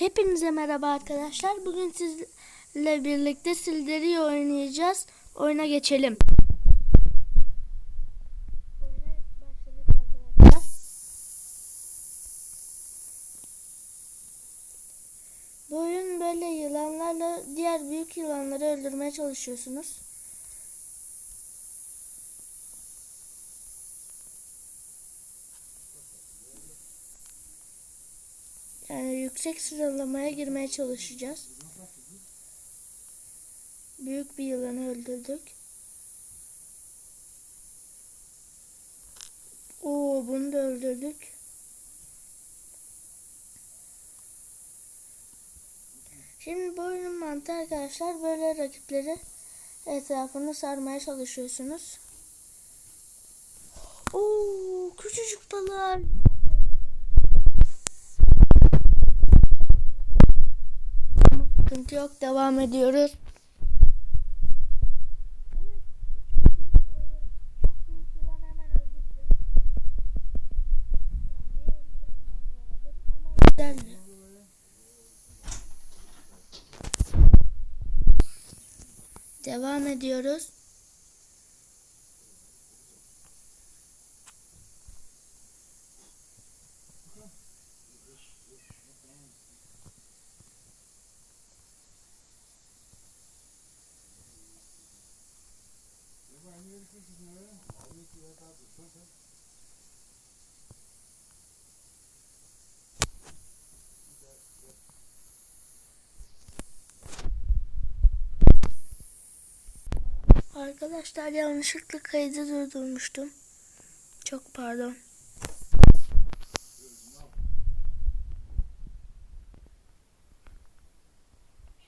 Hepinize merhaba arkadaşlar. Bugün sizle birlikte Silderio oynayacağız. Oyuna geçelim. Oyuna başladık arkadaşlar. Bu oyun böyle yılanlarla diğer büyük yılanları öldürmeye çalışıyorsunuz. Yani yüksek sıralamaya girmeye çalışacağız. Büyük bir yılanı öldürdük. Oo bunu da öldürdük. Şimdi bu oyunun mantığı arkadaşlar böyle rakipleri etrafını sarmaya çalışıyorsunuz. Oo küçücük balığa Sıkıntı yok. Devam ediyoruz. Devam ediyoruz. Arkadaşlar yanlışlıkla kaydı durdurmuştum. Çok pardon.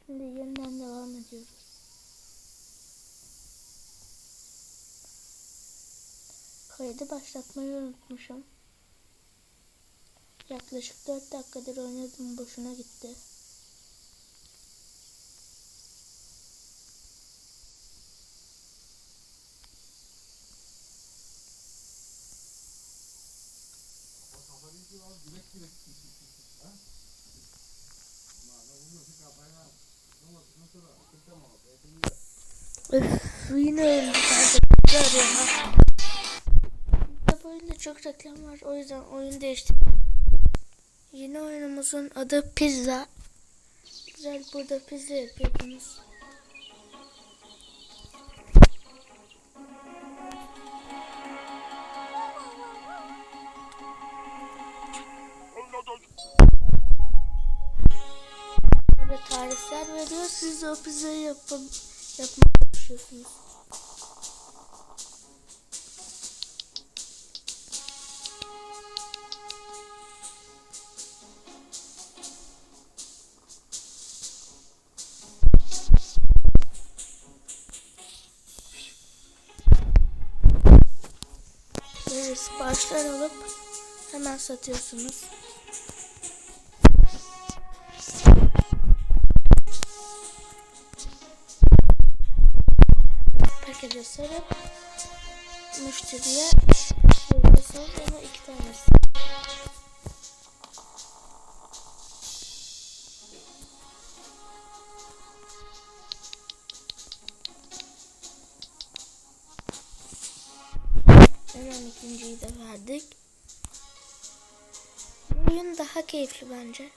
Şimdi yeniden devam ediyoruz. Kaydı başlatmayı unutmuşum. Yaklaşık 4 dakikadır oynadım boşuna gitti. Öf, yine öldük arkadaşlar ya. Oyunda çok reklam var o yüzden oyun değişti. Yeni oyunumuzun adı pizza. Güzel burada pizza yapıyordunuz. Böyle tarifler veriyor. Siz de o pizzayı yapın, yapmaya çalışıyorsunuz. Siparişler alıp hemen satıyorsunuz. pakete sarıp müşteriye veriyorsunuz ama iki tanesi. İkinciyi de verdik. Bu oyun daha keyifli bence.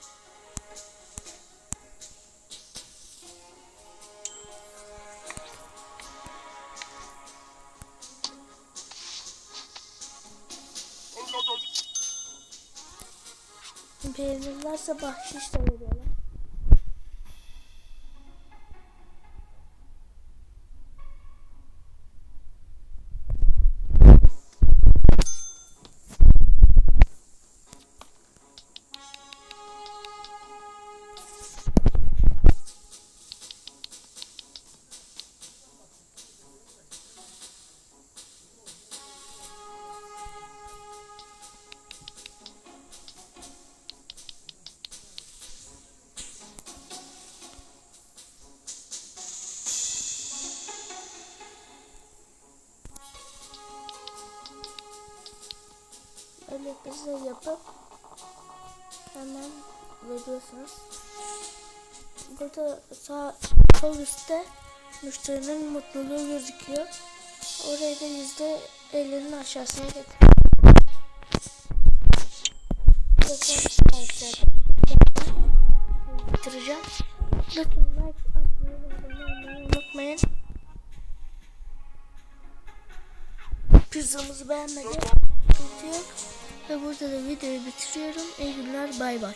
Beğenirlerse bahşiş de veriyorlar. Pizza yapıp hemen veriyorsunuz. Burada sağ sol üstte müşterinin mutluluğu gözüküyor. Oraya da yüzde ellinin aşağısına getir. Bitireceğim. Lütfen like atmayı ve abone olmayı unutmayın. Pizzamızı. Sıkıntı yok. Ve burada da videoyu bitiriyorum. İyi günler. Bay bay.